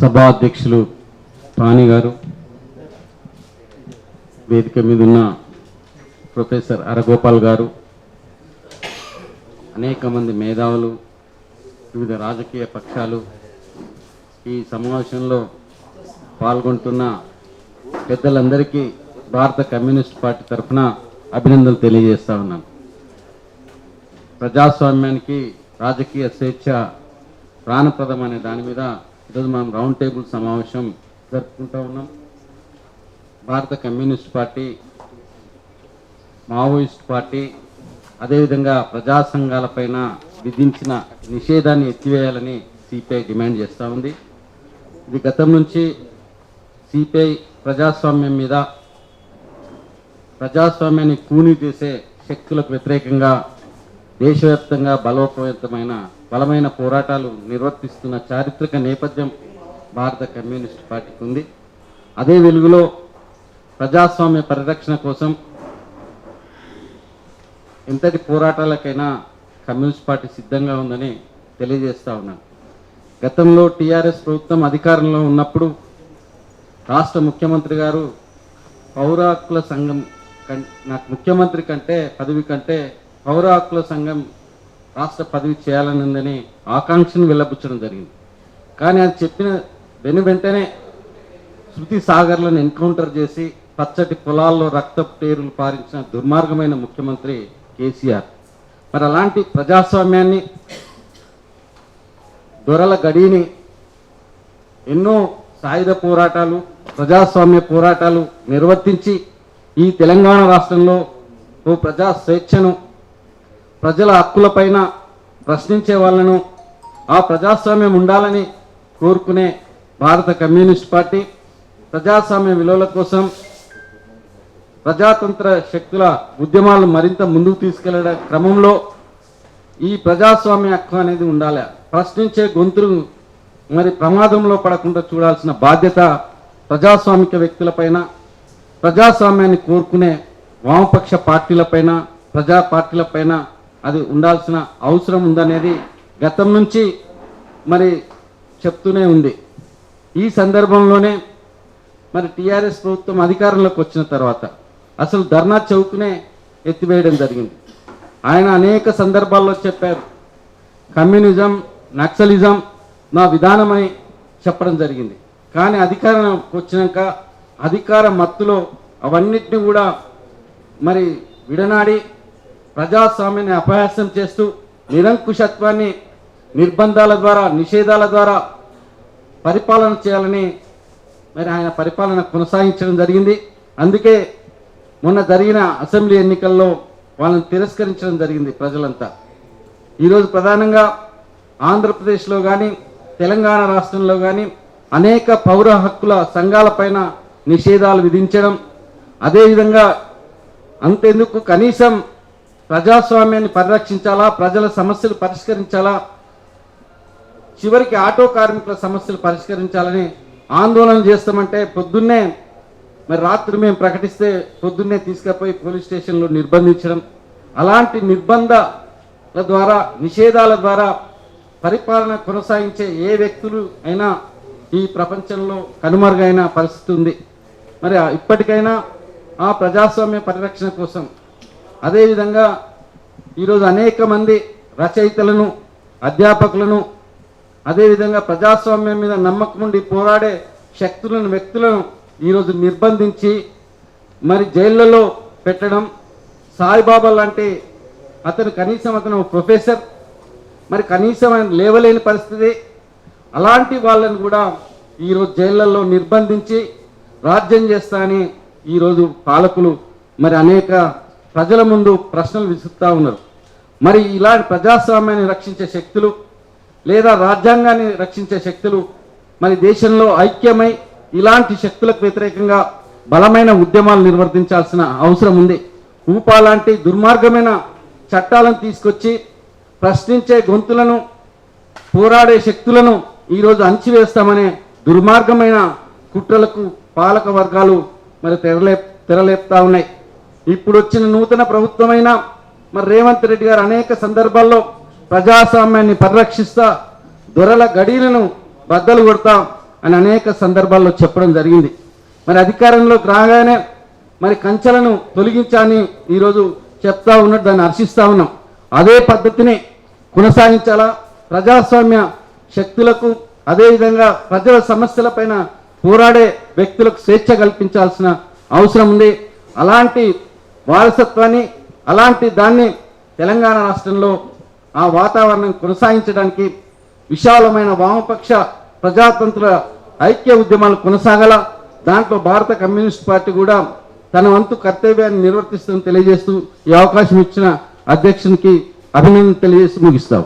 సభాధ్యక్షులు పాణి గారు వేదిక మీద ఉన్న ప్రొఫెసర్ అరగోపాల్ గారు అనేక మంది మేధావులు వివిధ రాజకీయ పక్షాలు ఈ సమావేశంలో పాల్గొంటున్న పెద్దలందరికీ భారత కమ్యూనిస్ట్ పార్టీ తరఫున అభినందనలు తెలియజేస్తా ఉన్నాను. ప్రజాస్వామ్యానికి రాజకీయ స్వేచ్ఛ ప్రాణప్రదం అనే దాని మీద ఈరోజు మనం రౌండ్ టేబుల్ సమావేశం జరుపుకుంటూ ఉన్నాం. భారత కమ్యూనిస్ట్ పార్టీ మావోయిస్ట్ పార్టీ అదేవిధంగా ప్రజా సంఘాలపైన విధించిన నిషేధాన్ని ఎత్తివేయాలని సిపిఐ డిమాండ్ చేస్తూ ఉంది. ఇది గతం నుంచి సిపిఐ ప్రజాస్వామ్యం మీద ప్రజాస్వామ్యాన్ని కూని చేసే శక్తులకు వ్యతిరేకంగా దేశవ్యాప్తంగా బలోపేతమైన బలమైన పోరాటాలు నిర్వర్తిస్తున్న చారిత్రక నేపథ్యం భారత కమ్యూనిస్ట్ పార్టీకి ఉంది. అదే వెలుగులో ప్రజాస్వామ్య పరిరక్షణ కోసం ఎంతటి పోరాటాలకైనా కమ్యూనిస్ట్ పార్టీ సిద్ధంగా ఉందని తెలియజేస్తా ఉన్నాను. గతంలో టీఆర్ఎస్ ప్రభుత్వం అధికారంలో ఉన్నప్పుడు రాష్ట్ర ముఖ్యమంత్రి గారు పౌర హక్కుల సంఘం కం నాకు ముఖ్యమంత్రి కంటే పదవి కంటే పౌర హక్కుల సంఘం రాష్ట్ర పదవి చేయాలని ఉందని ఆకాంక్షను వెళ్ళబుచ్చడం జరిగింది. కానీ అది చెప్పిన వెను వెంటనే శృతి సాగర్లను ఎన్కౌంటర్ చేసి పచ్చటి పొలాల్లో రక్త పేరులు పారించిన దుర్మార్గమైన ముఖ్యమంత్రి కేసీఆర్. మరి అలాంటి ప్రజాస్వామ్యాన్ని దొరల గడిని ఎన్నో సాయుధ పోరాటాలు ప్రజాస్వామ్య పోరాటాలు నిర్వర్తించి ఈ తెలంగాణ రాష్ట్రంలో ఓ ప్రజా స్వేచ్ఛను ప్రజల హక్కులపైన ప్రశ్నించే వాళ్ళను ఆ ప్రజాస్వామ్యం ఉండాలని కోరుకునే భారత కమ్యూనిస్ట్ పార్టీ ప్రజాస్వామ్య విలువల కోసం ప్రజాతంత్ర శక్తుల ఉద్యమాలు మరింత ముందుకు తీసుకెళ్ళడం క్రమంలో ఈ ప్రజాస్వామ్య హక్కు అనేది ఉండాలి. ప్రశ్నించే గొంతులు మరి ప్రమాదంలో పడకుండా చూడాల్సిన బాధ్యత ప్రజాస్వామిక వ్యక్తులపైన ప్రజాస్వామ్యాన్ని కోరుకునే వామపక్ష పార్టీలపైన ప్రజా పార్టీలపైన అది ఉండాల్సిన అవసరం ఉందనేది గతం నుంచి మరి చెప్తూనే ఉంది. ఈ సందర్భంలోనే మరి టీఆర్ఎస్ ప్రభుత్వం అధికారంలోకి వచ్చిన తర్వాత అసలు ధర్నా చౌక్నే ఎత్తివేయడం జరిగింది. ఆయన అనేక సందర్భాల్లో చెప్పారు కమ్యూనిజం నక్సలిజం నా విధానమని చెప్పడం జరిగింది. కానీ అధికారంకి వచ్చినాక అధికార మత్తులో అవన్నిటిని కూడా మరి విడనాడి ప్రజాస్వామ్యాన్ని అపహాస్యం చేస్తూ నిరంకుశత్వాన్ని నిర్బంధాల ద్వారా నిషేధాల ద్వారా పరిపాలన చేయాలని మరి ఆయన పరిపాలన కొనసాగించడం జరిగింది. అందుకే మొన్న జరిగిన అసెంబ్లీ ఎన్నికల్లో వాళ్ళని తిరస్కరించడం జరిగింది ప్రజలంతా. ఈరోజు ప్రధానంగా ఆంధ్రప్రదేశ్లో కానీ తెలంగాణ రాష్ట్రంలో కానీ అనేక పౌర హక్కుల సంఘాలపైన నిషేధాలు విధించడం అదేవిధంగా అంతెందుకు కనీసం ప్రజాస్వామ్యాన్ని పరిరక్షించాలా? ప్రజల సమస్యలు పరిష్కరించాలా? చివరికి ఆటో కార్మికుల సమస్యలు పరిష్కరించాలని ఆందోళన చేస్తామంటే పొద్దున్నే మరి రాత్రి మేము ప్రకటిస్తే పొద్దున్నే తీసుకుపోయి పోలీస్ స్టేషన్లో నిర్బంధించడం. అలాంటి నిర్బంధాల ద్వారా నిషేధాల ద్వారా పరిపాలన కొనసాగించే ఏ వ్యక్తులు అయినా ఈ ప్రపంచంలో కనుమరుగైన పరిస్థితి ఉంది. మరి ఆ- ఇప్పటికైనా ఆ ప్రజాస్వామ్య పరిరక్షణ కోసం అదేవిధంగా ఈరోజు అనేక మంది రచయితలను అధ్యాపకులను అదేవిధంగా ప్రజాస్వామ్యం మీద నమ్మకం ఉండి పోరాడే శక్తులను వ్యక్తులను ఈరోజు నిర్బంధించి మరి జైళ్ళలో పెట్టడం సాయిబాబా లాంటి అతను కనీసం అతను ప్రొఫెసర్ మరి కనీసం ఆయన లేవలేని పరిస్థితి. అలాంటి వాళ్ళని కూడా ఈరోజు జైళ్ళల్లో నిర్బంధించి రాజ్యం చేస్తా అని ఈరోజు పాలకులు మరి అనేక ప్రజల ముందు ప్రశ్నలు విసురుతూ ఉన్నారు. మరి ఇలాంటి ప్రజాస్వామ్యాన్ని రక్షించే శక్తులు లేదా రాజ్యాంగాన్ని రక్షించే శక్తులు మరి దేశంలో ఐక్యమై ఇలాంటి శక్తులకు వ్యతిరేకంగా బలమైన ఉద్యమాలు నిర్వర్తించాల్సిన అవసరం ఉంది. ఊపా లాంటి దుర్మార్గమైన చట్టాలను తీసుకొచ్చి ప్రశ్నించే గొంతులను పోరాడే శక్తులను ఈరోజు అణచివేస్తామనే దుర్మార్గమైన కుట్రలకు పాలక వర్గాలు మరి తెరలే తెరలేపుతా ఉన్నాయి. ఇప్పుడు వచ్చిన నూతన ప్రభుత్వమైన మరి రేవంత్ రెడ్డి గారు అనేక సందర్భాల్లో ప్రజాస్వామ్యాన్ని పరిరక్షిస్తా దొరల గడీలను బద్దలు కొడతాం అని అనేక సందర్భాల్లో చెప్పడం జరిగింది. మరి అధికారంలోకి రాగానే మరి కంచెలను తొలగించాలని ఈరోజు చెప్తా ఉన్నట్టు దాన్ని హర్షిస్తా ఉన్నాం. అదే పద్ధతిని కొనసాగించాలా? ప్రజాస్వామ్య శక్తులకు అదేవిధంగా ప్రజల సమస్యలపైన పోరాడే వ్యక్తులకు స్వేచ్ఛ కల్పించాల్సిన అవసరం ఉంది. అలాంటి వారసత్వాన్ని అలాంటి దాన్ని తెలంగాణ రాష్ట్రంలో ఆ వాతావరణం కొనసాగించడానికి విశాలమైన వామపక్ష ప్రజాతంత్ర ఐక్య ఉద్యమాలు కొనసాగల దాంట్లో భారత కమ్యూనిస్ట్ పార్టీ కూడా తన వంతు కర్తవ్యాన్ని నిర్వర్తిస్తుందని తెలియజేస్తూ ఈ అవకాశం ఇచ్చిన అధ్యక్షునికి అభినందన తెలియజేసి ముగిస్తాం.